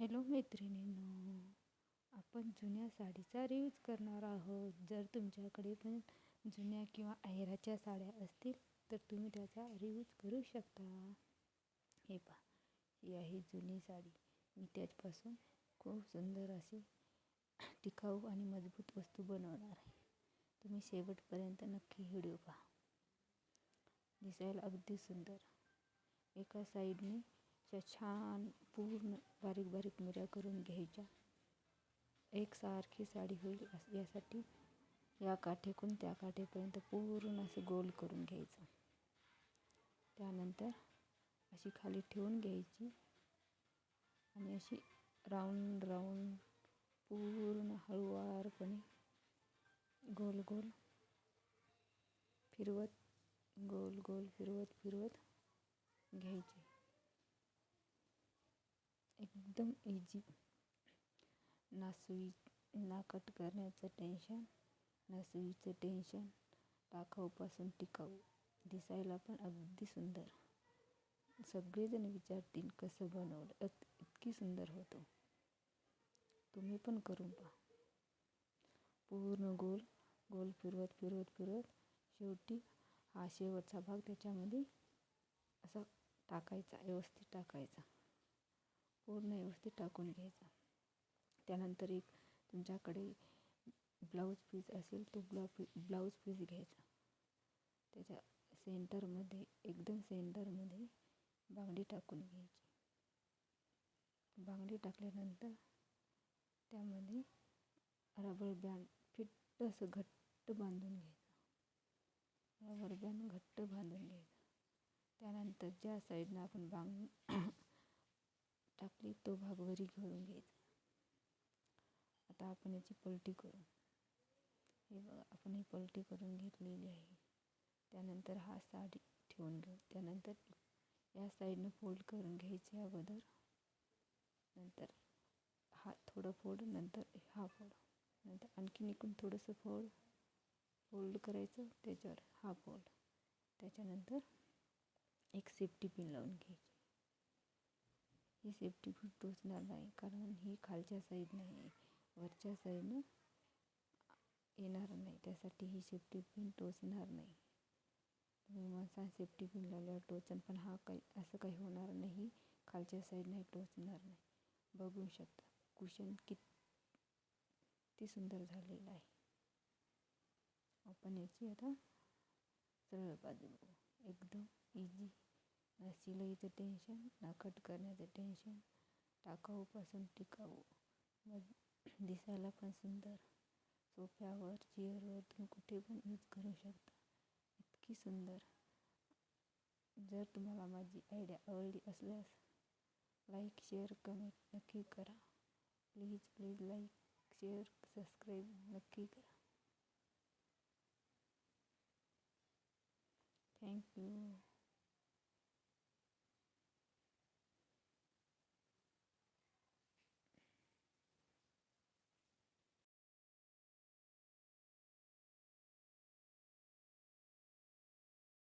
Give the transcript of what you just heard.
Hello मैत्रिणींनो आपण जुन्या साडीचा रिव्ह्यूज करणार आहोत. जर तुमच्याकडे पण जुन्या किंवा आहेराच्या साड्या असतील तर तुम्ही त्याचा रिव्ह्यूज करू शकता. हे पहा ही आहे जुनी साडी. मी त्याचपासून खूप सुंदर अशी टिकाऊ आणि मजबूत वस्तू बनवणार आहे. तुम्ही शेवटपर्यंत नक्की व्हिडिओ पहा. दिसायला अगदी सुंदर. एका साईडने अशा छान पूर्ण बारीक बारीक मिऱ्या करून घ्यायच्या. एकसारखी साडी होईल असं यासाठी या काठेकून त्या काठेपर्यंत पूर्ण असं गोल करून घ्यायचं. त्यानंतर अशी खाली ठेवून घ्यायची आणि अशी राऊंड राऊंड पूर्ण हळुवारपणे गोल गोल फिरवत गोल गोल फिरवत फिरवत घ्यायची. एकदम इझी ना सुई ना कट करण्याचं टेन्शन ना सुईचं टेन्शन टाकाऊपासून टिकाऊ. दिसायला पण अगदी सुंदर. सगळेजण विचारतील कसं बनवलं? अत इतकी सुंदर होतो. तुम्ही पण करून पहा. पूर्ण गोल गोल फिरवत फिरवत फिरवत शेवटी हा शेवटचा भाग त्याच्यामध्ये असा टाकायचा व्यवस्थित टाकायचा. पूर्ण व्यवस्थित टाकून घ्यायचा. त्यानंतर एक तुमच्याकडे ब्लाऊज पीस असेल तो ब्लाऊ पी ब्लाऊज पीस घ्यायचा. त्याच्या सेंटरमध्ये एकदम सेंटरमध्ये बांगडी टाकून घ्यायची. बांगडी टाकल्यानंतर त्यामध्ये रबर बँड फिट्ट असं घट्ट बांधून घ्यायचं. रबर बँड घट्ट बांधून घ्यायचं. त्यानंतर ज्या साईडनं आपण बांग टाकली तो भाग वरी घेऊन घ्यायचा. आता आपण याची पलटी करू. हे बघा आपण ही पलटी करून घेतलेली आहे. त्यानंतर हा साडी ठेवून घेऊ. त्यानंतर या साईडनं फोल्ड करून घ्यायचे अगोदर. नंतर हा थोडं फोड नंतर हा फोड नंतर आणखीन इकडून थोडंसं फोड फोल्ड करायचं त्याच्यावर हा फोल्ड त्याच्यानंतर एक सेफ्टी पिन लावून घ्यायची. ही सेफ्टी पिन टोचणार नाही. कारण ही खालच्या साईडनं आहे. वरच्या साईडनं येणार नाही. त्यासाठी ही सेफ्टी पिन टोचणार नाही. तुम्ही म्हणसा सेफ्टी पिन लावल्यावर टोचन पण हा काही असं काही होणार नाही. खालच्या साईडने टोचणार नाही. बघू शकता. कुशन किती सुंदर झालेलं आहे. आपण याची आता सरळ बाजू बघू. एकदम इझी ना शिलाईचं टेन्शन ना कट करण्याचं टेन्शन टाकाऊपासून टिकाऊ. मग दिसायला पण सुंदर. सोफ्यावर चेअरवर तुम्ही कुठे पण यूज करू शकता. इतकी सुंदर. जर तुम्हाला माझी आयडिया आवडली असल्यास लाईक शेअर कमेंट नक्की करा. Please please like share subscribe नक्की करा. Thank you